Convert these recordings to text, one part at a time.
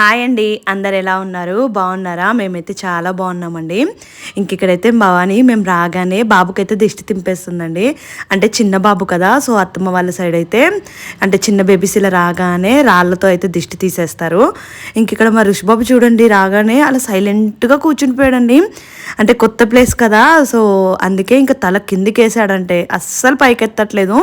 Hi అండి. అందరు ఎలా ఉన్నారు? బాగున్నారా? మేమైతే చాలా బాగున్నామండి. ఇంక ఇక్కడైతే భవాని మేము రాగానే బాబుకైతే దిష్టి తింపేస్తుందండి. అంటే చిన్న బాబు కదా సో అత్తమ్మ వాళ్ళ సైడ్ అయితే అంటే చిన్న బేబీస్ ఇలా రాగానే రాళ్ళతో అయితే దిష్టి తీసేస్తారు. ఇంక ఇక్కడ మా ఋషిబాబు చూడండి రాగానే అలా సైలెంట్గా కూర్చునిపోయాడండి అంటే కొత్త ప్లేస్ కదా సో అందుకే ఇంకా తల కిందికి వేసాడంటే అస్సలు పైకెత్తట్లేదు.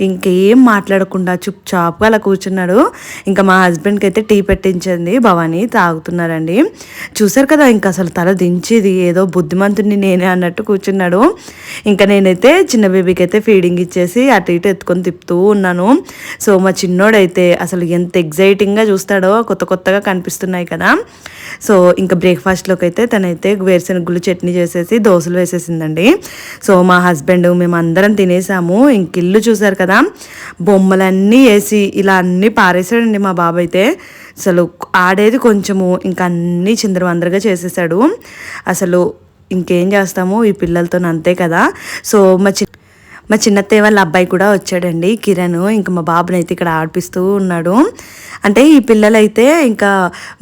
ఇంకేం మాట్లాడకుండా చుప్ చాప్గా అలా కూర్చున్నాడు. ఇంకా మా హస్బెండ్కి అయితే టీ పెట్టించింది. భవాని తాగుతున్నారండి. చూసారు కదా ఇంకా అసలు తల దించేది ఏదో బుద్ధిమంతుడిని నేనే అన్నట్టు కూర్చున్నాడు. ఇంకా నేనైతే చిన్న బేబీకి అయితే ఫీడింగ్ ఇచ్చేసి అటు ఇటు ఎత్తుకొని తిప్పుతూ ఉన్నాను. సో మా చిన్నోడైతే అసలు ఎంత ఎగ్జైటింగ్గా చూస్తాడో కొత్త కొత్తగా కనిపిస్తున్నాయి కదా. సో ఇంకా బ్రేక్ఫాస్ట్లోకి అయితే తనైతే వేరుశనగుళ్ళు చట్నీ చేసేసి దోశలు వేసేసిందండి. సో మా హస్బెండ్ మేము అందరం తినేసాము. ఇంక ఇల్లు చూసారు కదా. బొమ్మలన్నీ వేసి ఇలా అన్నీ పారేసాడండి మా బాబు అయితే అసలు ఆడేది కొంచెము ఇంకా అన్నీ చిందరవందరగా చేసేసాడు అసలు ఇంకేం చేస్తాము? ఈ పిల్లలతో అంతే కదా. సో మా చి మా చిన్నత్తయ్య వాళ్ళ అబ్బాయి కూడా వచ్చాడండి కిరణ్. ఇంకా మా బాబుని అయితే ఇక్కడ ఆడిపిస్తూ ఉన్నాడు. అంటే ఈ పిల్లలైతే ఇంకా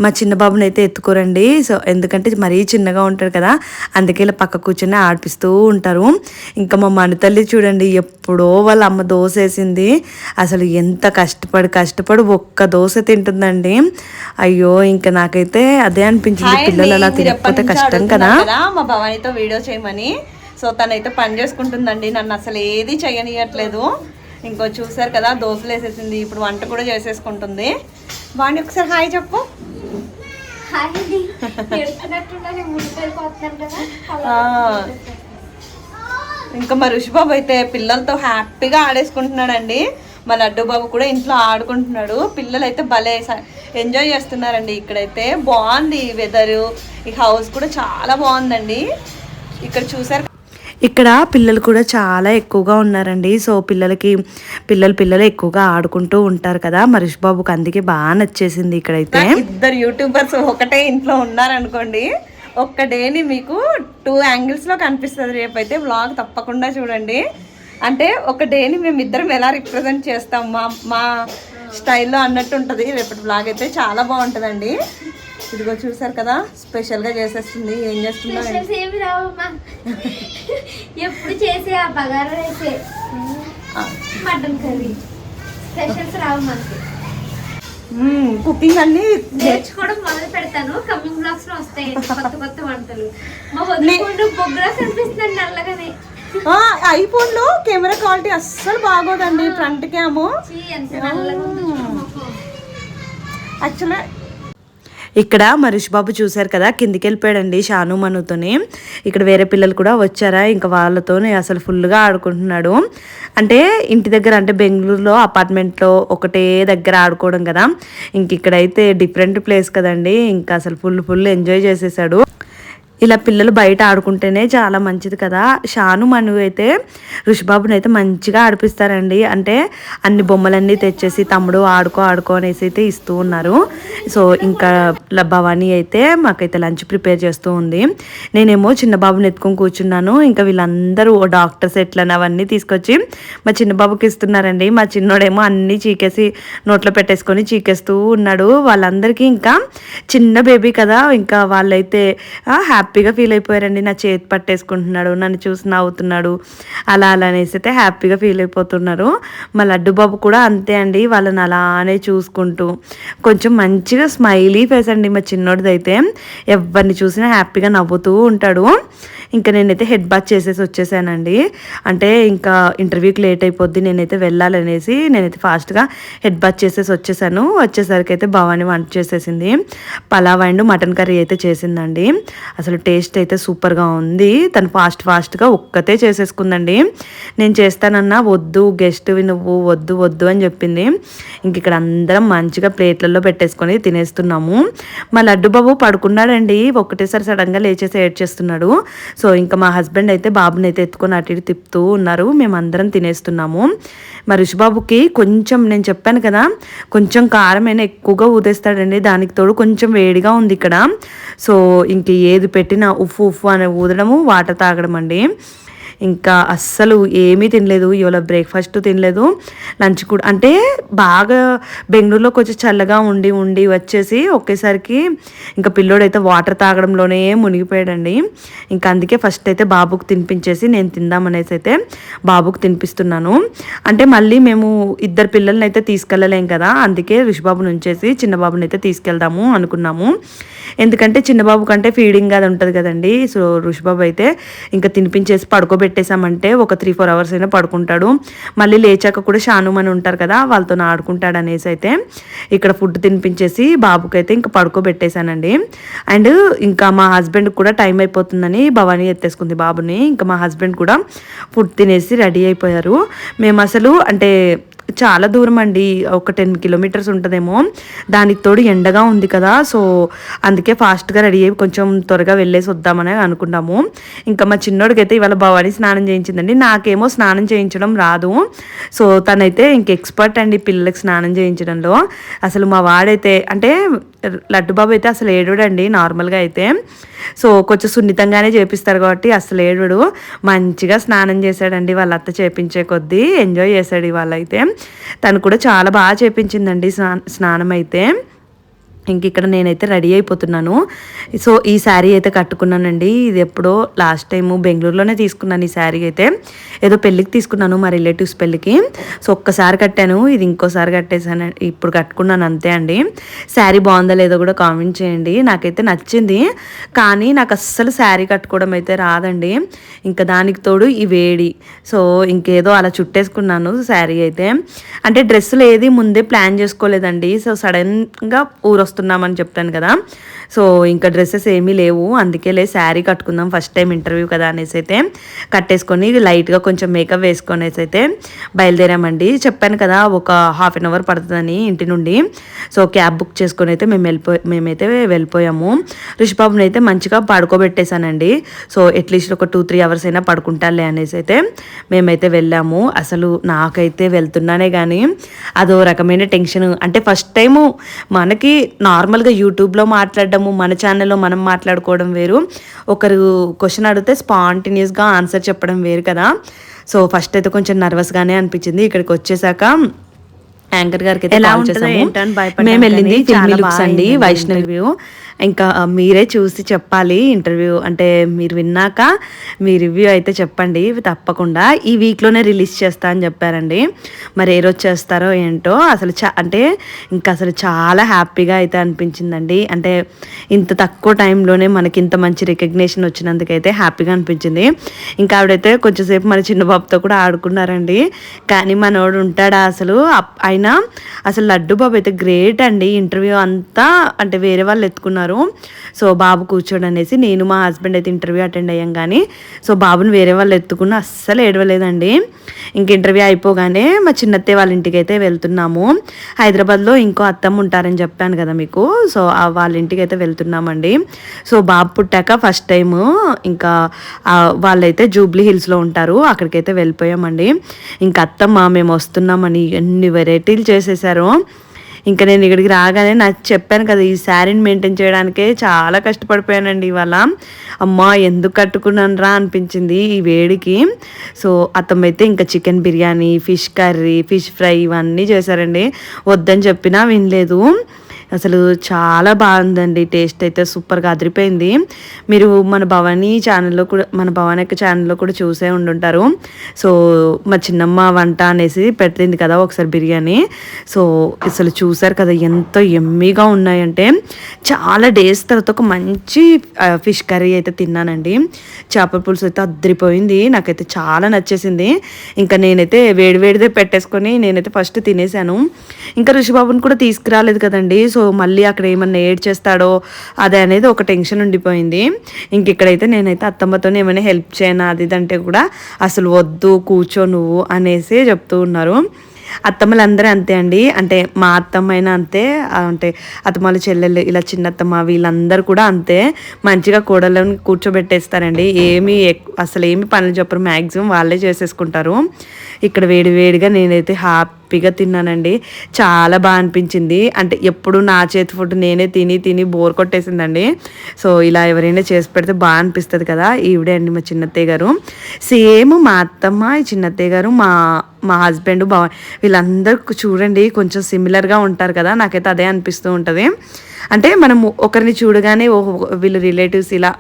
మా చిన్న బాబుని అయితే ఎత్తుకోరండి. సో ఎందుకంటే మరీ చిన్నగా ఉంటాడు కదా అందుకే ఇలా పక్క కూర్చొని ఆడిపిస్తూ ఉంటారు. ఇంకా మా మణితల్లి చూడండి ఎప్పుడో వాళ్ళ అమ్మ దోశ వేసింది అసలు ఎంత కష్టపడి కష్టపడి ఒక్క దోశ తింటుందండి. అయ్యో ఇంకా నాకైతే అదే అనిపించింది. పిల్లలు అలా తినకపోతే కష్టం కదా మా భవానీతో వీడియో చేయమని. సో తనైతే పని చేసుకుంటుందండి. నన్ను అసలు ఏది చేయనియట్లేదు. ఇంకో చూసారు కదా దోశలు వేసేసింది. ఇప్పుడు వంట కూడా చేసేసుకుంటుంది. వాణి ఒకసారి హాయ్ చెప్పు. ఇంకా మా ఋషిబాబు అయితే పిల్లలతో హ్యాపీగా ఆడేసుకుంటున్నాడండి. మా లడ్డు బాబు కూడా ఇంట్లో ఆడుకుంటున్నాడు. పిల్లలు అయితే భలే ఎంజాయ్ చేస్తున్నారండి ఇక్కడైతే. బాగుంది వెదరు. ఈ హౌస్ కూడా చాలా బాగుందండి. ఇక్కడ చూసారు ఇక్కడ పిల్లలు కూడా చాలా ఎక్కువగా ఉన్నారండి. సో పిల్లలకి పిల్లలు పిల్లలు ఎక్కువగా ఆడుకుంటూ ఉంటారు కదా. మరిష్ బాబుకి అందుకే బాగా నచ్చేసింది ఇక్కడైతే. ఇద్దరు యూట్యూబర్స్ ఒకటే ఇంట్లో ఉన్నారనుకోండి ఒక్క డేని మీకు టూ యాంగిల్స్లో కనిపిస్తుంది. రేపైతే వ్లాగ్ తప్పకుండా చూడండి. అంటే ఒక డేని మేము ఇద్దరం ఎలా రిప్రజెంట్ చేస్తాం? మా మా స్టైల్లో అన్నట్టు ఉంటుంది. రేపటి బ్లాగ్ అయితే చాలా బాగుంటుందండి. ఇదిగో చూసారు కదా? స్పెషల్గా చేసేస్తుంది. ఏం చేస్తుందో స్పెషల్స్ ఏమి రావమ్మా? ఎప్పుడు చేసే ఆ బగారా రైసే? Mutton curry. స్పెషల్స్ రావు మనకి కుకింగ్ అన్నీ నేర్చుకోవడం మొదలు పెడతాను. కమింగ్ బ్లాగ్స్లో వస్తాయి. కొత్త కొత్త వంటలు. మా వదిలిపోండు బొగ్గురా కనిపిస్తుంది నల్లగానే. ఆ, ఐఫోన్లో కెమెరా క్వాలిటీ అస్సలు బాగోదండి. Front cam. యాక్చువల్గా ఇక్కడ మరిష్ బాబు చూశారు కదా కిందికి వెళ్ళిపోయాడండి షాను మనుతోని. ఇక్కడ వేరే పిల్లలు కూడా వచ్చారా ఇంకా వాళ్ళతోనే అసలు ఫుల్గా ఆడుకుంటున్నాడు. అంటే ఇంటి దగ్గర అంటే బెంగళూరులో అపార్ట్మెంట్లో ఒకటే దగ్గర ఆడుకోవడం కదా ఇంక ఇక్కడైతే డిఫరెంట్ ప్లేస్ కదండి ఇంకా అసలు ఫుల్ ఫుల్ ఎంజాయ్ చేసేసాడు. ఇలా పిల్లలు బయట ఆడుకుంటేనే చాలా మంచిది కదా. షాను మను అయితే ఋషిబాబుని అయితే మంచిగా ఆడిపిస్తారండి. అంటే అన్ని బొమ్మలన్నీ తెచ్చేసి తమ్ముడు ఆడుకో ఆడుకో అనేసి అయితే ఇస్తూ ఉన్నారు. సో ఇంకా భవానీ అయితే మాకైతే లంచ్ ప్రిపేర్ చేస్తూ ఉంది. నేనేమో చిన్న బాబుని ఎత్తుకొని కూర్చున్నాను. ఇంకా వీళ్ళందరూ డాక్టర్స్ సెట్లను అవన్నీ తీసుకొచ్చి మా చిన్న బాబుకి ఇస్తున్నారండి. మా చిన్నోడేమో అన్నీ చీకేసి నోట్లో పెట్టేసుకొని చీకేస్తూ ఉన్నాడు. వాళ్ళందరికీ ఇంకా చిన్న బేబీ కదా. ఇంకా వాళ్ళైతే హ్యాపీ హ్యాపీగా ఫీల్ అయిపోయారండి. నా చేతి పట్టేసుకుంటున్నాడు నన్ను చూసి నవ్వుతున్నాడు అలా అలా అనేసి అయితే హ్యాపీగా ఫీల్ అయిపోతున్నారు. మా లడ్డు బాబు కూడా అంతే అండి వాళ్ళని అలానే చూసుకుంటూ కొంచెం మంచిగా స్మైలీ ఫేస్ అండి మా చిన్నోడిదైతే. ఎవరిని చూసినా హ్యాపీగా నవ్వుతూ ఉంటాడు. ఇంకా నేనైతే హెడ్ బాత్ చేసేసి వచ్చేసానండి. అంటే ఇంకా ఇంటర్వ్యూకి లేట్ అయిపోద్ది నేనైతే వెళ్ళాలనేసి నేనైతే ఫాస్ట్గా హెడ్ బాత్ చేసేసి వచ్చేసాను. వచ్చేసరికి అయితే భవాని వంట చేసేసింది. పలావ్ అండ్ మటన్ కర్రీ అయితే చేసిందండి. అసలు టేస్ట్ అయితే సూపర్గా ఉంది. తను ఫాస్ట్ ఫాస్ట్గా ఒక్కతే చేసేసుకుందండి. నేను చేస్తానన్నా వద్దు గెస్ట్ నువ్వు వద్దు వద్దు అని చెప్పింది. ఇంక ఇక్కడ అందరం మంచిగా ప్లేట్లలో పెట్టేసుకొని తినేస్తున్నాము. మా లడ్డు బాబు పడుకున్నాడండి. ఒకటేసారి సడన్గా లేచేసి ఏడ్ చేస్తున్నాడు సో ఇంకా మా హస్బెండ్ అయితే బాబుని అయితే ఎత్తుకొని అటు ఇటు తిప్పుతూ ఉన్నారు. మేమందరం తినేస్తున్నాము. మా ఋషిబాబుకి కొంచెం నేను చెప్పాను కదా కొంచెం కారం ఎక్కువగా ఊదేస్తాడండి. దానికి తోడు కొంచెం వేడిగా ఉంది ఇక్కడ. సో ఇంక ఏది పెట్టినా ఉఫ్ ఉఫ్ అని ఊదడము వాటర్ తాగడం అండి ఇంకా అస్సలు ఏమీ తినలేదు. ఇవాళ బ్రేక్ఫాస్ట్ తినలేదు. లంచ్ కూడా అంటే బాగా బెంగళూరులో కొంచెం చల్లగా ఉండి ఉండి వచ్చేసి ఒకేసారికి ఇంకా పిల్లోడైతే వాటర్ తాగడంలోనే మునిగిపోయాడండి. ఇంకా అందుకే ఫస్ట్ అయితే బాబుకు తినిపించేసి నేను తిందామనేసి అయితే బాబుకు తినిపిస్తున్నాను. అంటే మళ్ళీ మేము ఇద్దరు పిల్లల్ని అయితే తీసుకెళ్ళలేం కదా. అందుకే ఋషిబాబుని ఉంచేసి చిన్న బాబుని అయితే తీసుకెళ్దాము అనుకున్నాము. ఎందుకంటే చిన్న బాబు కంటే ఫీడింగ్ అది ఉంటుంది కదండి. సో రుషిబాబు అయితే ఇంకా తినిపించేసి పెట్టేశామంటే ఒక త్రీ ఫోర్ అవర్స్ అయినా పడుకుంటాడు. మళ్ళీ లేచాక కూడా షానుమని ఉంటారు కదా వాళ్ళతో ఆడుకుంటాడు అనేసి అయితే ఇక్కడ ఫుడ్ తినిపించేసి బాబుకి అయితే ఇంకా పడుకోబెట్టేశానండి. అండ్ ఇంకా మా హస్బెండ్ కూడా టైం అయిపోతుందని భవానీ ఎత్తేసుకుంది బాబుని. ఇంకా మా హస్బెండ్ కూడా ఫుడ్ తినేసి రెడీ అయిపోయారు. మేము అసలు అంటే చాలా దూరం అండి. ఒక టెన్ కిలోమీటర్స్ ఉంటుందేమో. దానికి తోడు ఎండగా ఉంది కదా. సో అందుకే ఫాస్ట్గా రెడీ అయ్యి కొంచెం త్వరగా వెళ్ళేసి వద్దామని అనుకున్నాము. ఇంకా మా చిన్నోడికి అయితే ఇవాళ భవానీ స్నానం చేయించిందండి. నాకేమో స్నానం చేయించడం రాదు. సో తనైతే ఇంక ఎక్స్పర్ట్ అండి పిల్లలకి స్నానం చేయించడంలో. అసలు మా వాడైతే అంటే లడ్డుబాబు అయితే అసలు ఏడుడండి నార్మల్గా అయితే. సో కొంచెం సున్నితంగానే చేపిస్తారు కాబట్టి అసలు ఏడుడు. మంచిగా స్నానం చేశాడండి వాళ్ళ అత్త చేపించే కొద్దీ. ఎంజాయ్ చేశాడు ఇవాళ అయితే. తను కూడా చాలా బాగా చేపించిందండి స్నా స్నానం అయితే ఇంక ఇక్కడ నేనైతే రెడీ అయిపోతున్నాను. సో ఈ శారీ అయితే కట్టుకున్నానండి. ఇది ఎప్పుడో లాస్ట్ టైము బెంగళూరులోనే తీసుకున్నాను ఈ శారీ అయితే. ఏదో పెళ్ళికి తీసుకున్నాను మా రిలేటివ్స్ పెళ్ళికి. సో ఒక్కసారి కట్టాను. ఇది ఇంకోసారి కట్టేసాను ఇప్పుడు కట్టుకున్నాను అంతే అండి. శారీ బాగుందా లేదో కూడా కామెంట్ చేయండి. నాకైతే నచ్చింది. కానీ నాకు అస్సలు శారీ కట్టుకోవడం అయితే రాదండి. ఇంకా దానికి తోడు ఈ వేడి. సో ఇంకేదో అలా చుట్టేసుకున్నాను శారీ అయితే. అంటే డ్రెస్సులు ఏది ముందే ప్లాన్ చేసుకోలేదండి. సో సడన్గా ఊరొస్తుంది వస్తున్నామని చెప్తాను కదా. సో ఇంకా డ్రెస్సెస్ ఏమీ లేవు. అందుకే లే శారీ కట్టుకుందాం ఫస్ట్ టైం ఇంటర్వ్యూ కదా అనేసి అయితే కట్టేసుకొని లైట్గా కొంచెం మేకప్ వేసుకొనేసి అయితే బయలుదేరామండి. చెప్పాను కదా ఒక హాఫ్ అన్ అవర్ పడుతుందని ఇంటి నుండి. సో క్యాబ్ బుక్ చేసుకొని అయితే మేము వెళ్ళిపో మేమైతే వెళ్ళిపోయాము. రిషిబాబుని అయితే మంచిగా పడుకోబెట్టేశానండి. సో అట్లీస్ట్ ఒక టూ త్రీ అవర్స్ అయినా పడుకుంటాలే అనేసి అయితే మేమైతే వెళ్ళాము. అసలు నాకైతే వెళ్తున్నానే కానీ అదో రకమైన టెన్షన్. అంటే ఫస్ట్ టైము మనకి నార్మల్గా యూట్యూబ్లో మాట్లాడడం మాట్లాడడము మన ఛానల్లో మనం మాట్లాడుకోవడం వేరు. ఒకరు క్వశ్చన్ అడిగితే స్పాంటినియస్గా ఆన్సర్ చెప్పడం వేరు కదా. సో ఫస్ట్ అయితే కొంచెం నర్వస్గానే అనిపించింది. ఇక్కడికి వచ్చేసాక యాంకర్ గారికి అయితే కాల్ చేసాము. మేము వెళ్ళింది ఫిల్మీ లుక్స్ అండి వైష్ణవి ఇంకా మీరే చూసి చెప్పాలి ఇంటర్వ్యూ. అంటే మీరు విన్నాక మీ రివ్యూ అయితే చెప్పండి. తప్పకుండా ఈ వీక్లోనే రిలీజ్ చేస్తా అని చెప్పారండి. మరి ఏ రోజు చేస్తారో ఏంటో అసలు చా అంటే ఇంకా అసలు చాలా హ్యాపీగా అయితే అనిపించిందండి. అంటే ఇంత తక్కువ టైంలోనే మనకి ఇంత మంచి రికగ్నేషన్ వచ్చినందుకైతే హ్యాపీగా అనిపించింది. ఇంకా ఆవిడైతే కొంచెంసేపు మన చిన్న బాబుతో కూడా ఆడుకున్నారండి. కానీ మనోడు ఉంటాడా అసలు? అప్- అయినా అసలు లడ్డు బాబు అయితే గ్రేట్ అండి. ఇంటర్వ్యూ అంతా అంటే వేరే వాళ్ళు ఎత్తుకున్నారు. సో బాబు కూర్చోడు అనేసి నేను మా హస్బెండ్ అయితే ఇంటర్వ్యూ అటెండ్ అయ్యాం కానీ సో బాబుని వేరే వాళ్ళు ఎత్తుకున్న అస్సలు ఏడవలేదండి. ఇంక ఇంటర్వ్యూ అయిపోగానే మా చిన్నత్తే వాళ్ళ ఇంటికి అయితే వెళ్తున్నాము. హైదరాబాద్లో ఇంకో అత్తమ్మ ఉంటారని చెప్పాను కదా మీకు సో వాళ్ళ ఇంటికి అయితే వెళ్తున్నామండి. సో బాబు పుట్టాక ఫస్ట్ టైం ఇంకా వాళ్ళైతే జూబ్లీ హిల్స్లో ఉంటారు అక్కడికైతే వెళ్ళిపోయామండి. ఇంకా అత్తమ్మ మేము వస్తున్నామని ఎన్ని వెరైటీలు చేసేసారు. ఇంకా నేను ఇక్కడికి రాగానే నాకు చెప్పాను కదా ఈ శారీని మెయింటైన్ చేయడానికే చాలా కష్టపడిపోయానండి ఇవాళ. అమ్మా ఎందుకు కట్టుకున్నాను రా అనిపించింది ఈ వేడికి. సో అత్తమ్మ అయితే ఇంకా chicken biryani fish curry fish fry ఇవన్నీ చేశారండి. వద్దని చెప్పినా వినలేదు. అసలు చాలా బాగుందండి. టేస్ట్ అయితే సూపర్గా అదిరిపోయింది. మీరు మన భవానీ ఛానల్లో కూడా మన భవానీ యొక్క ఛానల్లో కూడా చూసే ఉండుంటారు. సో మా చిన్నమ్మ వంట అనేసి పెట్టింది కదా ఒకసారి బిర్యానీ. సో అసలు చూసారు కదా ఎంతో ఎమ్మీగా ఉన్నాయంటే చాలా డేస్ తర్వాత ఒక మంచి ఫిష్ కర్రీ అయితే తిన్నానండి. చేపల పులుసు అయితే అద్దరిపోయింది నాకైతే చాలా నచ్చేసింది. ఇంకా నేనైతే వేడి వేడిదే పెట్టేసుకొని నేనైతే ఫస్ట్ తినేసాను. ఇంకా ఋషిబాబుని కూడా తీసుకురాలేదు కదండి. సో మళ్ళీ అక్కడ ఏమన్నా ఏడ్ చేస్తాడో అదే అనేది ఒక టెన్షన్ ఉండిపోయింది. ఇంక ఇక్కడైతే నేనైతే అత్తమ్మతో ఏమైనా హెల్ప్ చేయనా అది ఇది అంటే కూడా అసలు వద్దు కూర్చో నువ్వు అనేసి చెప్తూ ఉన్నారు. అత్తమ్మలందరూ అంతే అండి. అంటే మా అత్తమ్మ అయినా అంతే అంటే అత్తమ్మల చెల్లెలు ఇలా చిన్నత్తమ్మ వీళ్ళందరూ కూడా అంతే. మంచిగా కూడలను కూర్చోబెట్టేస్తారండి. ఏమి అసలు ఏమి పనులు చెప్పరు. మ్యాక్సిమం వాళ్ళే చేసేసుకుంటారు. ఇక్కడ వేడి వేడిగా నేనైతే హ్యాపీగా తిన్నానండి. చాలా బాగా అనిపించింది. అంటే ఎప్పుడు నా చేతి ఫుడ్ నేనే తిని తిని బోర్ కొట్టేసిందండి. సో ఇలా ఎవరైనా చేసి పెడితే బాగా అనిపిస్తుంది కదా. ఈవిడే అండి మా చిన్నత్తయ్య గారు. సేమ్ మా అత్తమ్మ ఈ చిన్నత్తయ్య గారు మా మా హస్బెండ్ బా వీళ్ళందరూ చూడండి కొంచెం సిమిలర్గా ఉంటారు కదా. నాకైతే అదే అనిపిస్తూ ఉంటుంది. అంటే మనం ఒకరిని చూడగానే ఓహో వీళ్ళు రిలేటివ్స్ ఇలా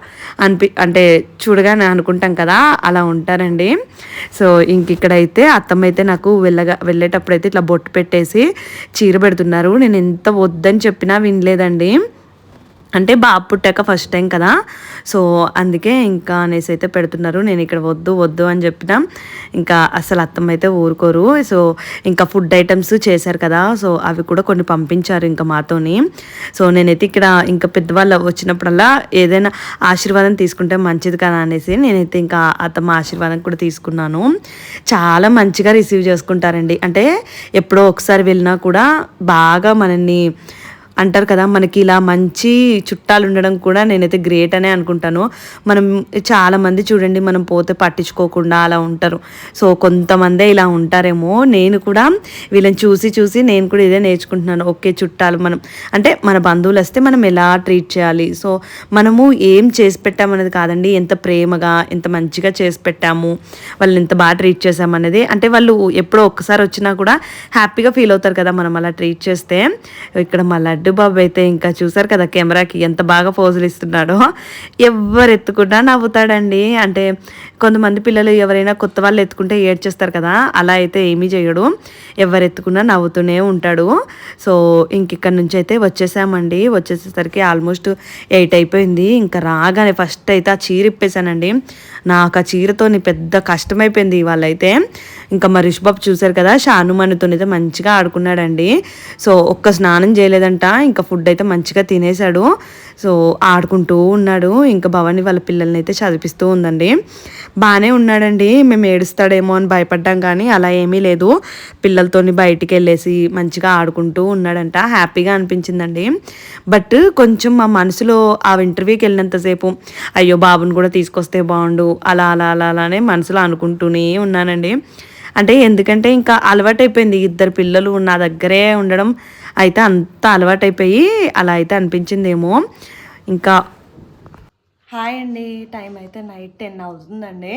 అనిపి అంటే చూడగానే అనుకుంటాం కదా అలా ఉంటారండి. సో ఇంక ఇక్కడైతే అత్తమ్మ అయితే నాకు వెళ్ళగా వెళ్ళేటప్పుడు అయితే ఇట్లా బొట్టు పెట్టేసి చీర పెడుతున్నారు. నేను ఎంత వద్దని చెప్పినా వినలేదండి. అంటే బాబు పుట్టాక ఫస్ట్ టైం కదా. సో అందుకే ఇంకా అనేసి అయితే పెడుతున్నారు. నేను ఇక్కడ వద్దు వద్దు అని చెప్పిన. ఇంకా అసలు అత్తమ్మ అయితే ఊరుకోరు. సో ఇంకా ఫుడ్ ఐటమ్స్ చేశారు కదా. సో అవి కూడా కొన్ని పంపించారు ఇంకా మాతోని. సో నేనైతే ఇక్కడ ఇంకా పెద్దవాళ్ళు వచ్చినప్పుడల్లా ఏదైనా ఆశీర్వాదం తీసుకుంటే మంచిది కదా అనేసి నేనైతే ఇంకా అత్తమ్మ ఆశీర్వాదం కూడా తీసుకున్నాను. చాలా మంచిగా రిసీవ్ చేసుకుంటారండి. అంటే ఎప్పుడో ఒకసారి వెళ్ళినా కూడా బాగా మనల్ని అంటారు కదా మనకి ఇలా మంచి చుట్టాలు ఉండడం కూడా నేనైతే గ్రేట్ అనే అనుకుంటాను. మనం చాలామంది చూడండి మనం పోతే పట్టించుకోకుండా అలా ఉంటారు. సో కొంతమందే ఇలా ఉంటారేమో నేను కూడా వీళ్ళని చూసి చూసి నేను కూడా ఇదే నేర్చుకుంటున్నాను. ఓకే చుట్టాలు మనం అంటే మన బంధువులు వస్తే మనం ఎలా ట్రీట్ చేయాలి? సో మనము ఏం చేసి పెట్టామనేది కాదండి ఎంత ప్రేమగా ఎంత మంచిగా చేసి పెట్టాము వాళ్ళని ఎంత బాగా ట్రీట్ చేసామనేది అంటే వాళ్ళు ఎప్పుడో ఒక్కసారి వచ్చినా కూడా హ్యాపీగా ఫీల్ అవుతారు కదా మనం అలా ట్రీట్ చేస్తే. ఇక్కడ మళ్ళీ లడ్డు బాబు అయితే ఇంకా చూసారు కదా కెమెరాకి ఎంత బాగా పోజులు ఇస్తున్నాడో. ఎవరు ఎత్తుకున్నా నవ్వుతాడండి. అంటే కొంతమంది పిల్లలు ఎవరైనా కొత్త వాళ్ళు ఎత్తుకుంటే ఏడ్చేస్తారు కదా అలా అయితే ఏమీ చేయడు. ఎవరు ఎత్తుకున్నా నవ్వుతూనే ఉంటాడు. సో ఇంక ఇక్కడ నుంచి అయితే వచ్చేసామండి. వచ్చేసేసరికి ఆల్మోస్ట్ ఎయిట్ అయిపోయింది. ఇంకా రాగానే ఫస్ట్ అయితే ఆ చీర ఇప్పేశానండి. నాకు ఆ చీరతోని పెద్ద కష్టమైపోయింది ఇవాళ అయితే ఇంకా మరి బాబు చూశారు కదా షానుమణితో అయితే మంచిగా ఆడుకున్నాడండి. సో ఒక్క స్నానం చేయలేదంట ఇంకా ఫుడ్ అయితే మంచిగా తినేశాడు. సో ఆడుకుంటూ ఉన్నాడు. ఇంకా భవాని వాళ్ళ పిల్లల్ని అయితే చదివిస్తూ ఉందండి. బాగానే ఉన్నాడండి. మేము ఏడుస్తాడేమో అని భయపడ్డాం కానీ అలా ఏమీ లేదు. పిల్లలతోని బయటికి వెళ్ళేసి మంచిగా ఆడుకుంటూ ఉన్నాడంట. హ్యాపీగా అనిపించిందండి. బట్ కొంచెం మా మనసులో ఆ ఇంటర్వ్యూకి వెళ్ళినంతసేపు అయ్యో బాబుని కూడా తీసుకొస్తే బాగుండు. అలా అలా అలా అలానే మనసులో అనుకుంటూనే ఉన్నానండి. అంటే ఎందుకంటే ఇంకా అలవాటైపోయింది. ఇద్దరు పిల్లలు నా దగ్గరే ఉండడం అయితే అంత అలవాటైపోయి అలా అయితే అనిపించిందేమో. ఇంకా హాయ్ అండి టైం అయితే నైట్ టెన్ అవుతుందండి.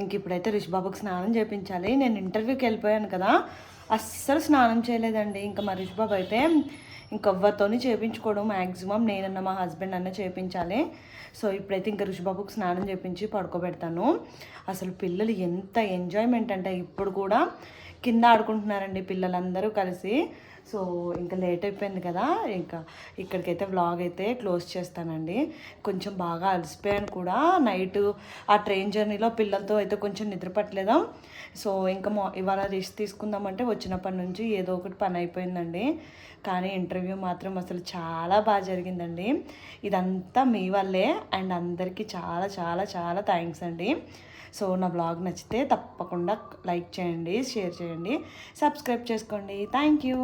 ఇంక ఇప్పుడైతే రిషిబాబుకి స్నానం చేయించాలి నేను ఇంటర్వ్యూకి వెళ్ళిపోయాను కదా అస్సలు స్నానం చేయలేదండి. ఇంకా మా రిషిబాబు అయితే ఇంకెవ్వరితోని చేయించుకోవడం మ్యాక్సిమం నేనన్న మా హస్బెండ్ అన్న చేయించాలి సో ఇప్పుడైతే ఇంకా రిషిబాబుకి స్నానం చేయించి పడుకోబెడతాను. అసలు పిల్లలు ఎంత ఎంజాయ్మెంట్ అంటే ఇప్పుడు కూడా కింద ఆడుకుంటున్నారండి పిల్లలందరూ కలిసి. సో ఇంకా లేట్ అయిపోయింది కదా ఇంకా ఇక్కడికైతే వ్లాగ్ అయితే క్లోజ్ చేస్తానండి. కొంచెం బాగా అలసిపోయాను కూడా. నైట్ ఆ ట్రైన్ జర్నీలో పిల్లలతో అయితే కొంచెం నిద్రపట్టలేదు సో ఇంకా మా ఇవాళ రెస్ట్ తీసుకుందామంటే వచ్చినప్పటి నుంచి ఏదో ఒకటి పని అయిపోయిందండి. కానీ ఇంటర్వ్యూ మాత్రం అసలు చాలా బాగా జరిగిందండి. ఇదంతా మీ వల్లే అండ్ అందరికీ చాలా చాలా చాలా థ్యాంక్స్ అండి. సో నా బ్లాగ్ నచ్చితే తప్పకుండా లైక్ చేయండి షేర్ చేయండి. సబ్స్క్రైబ్ చేసుకోండి. Thank you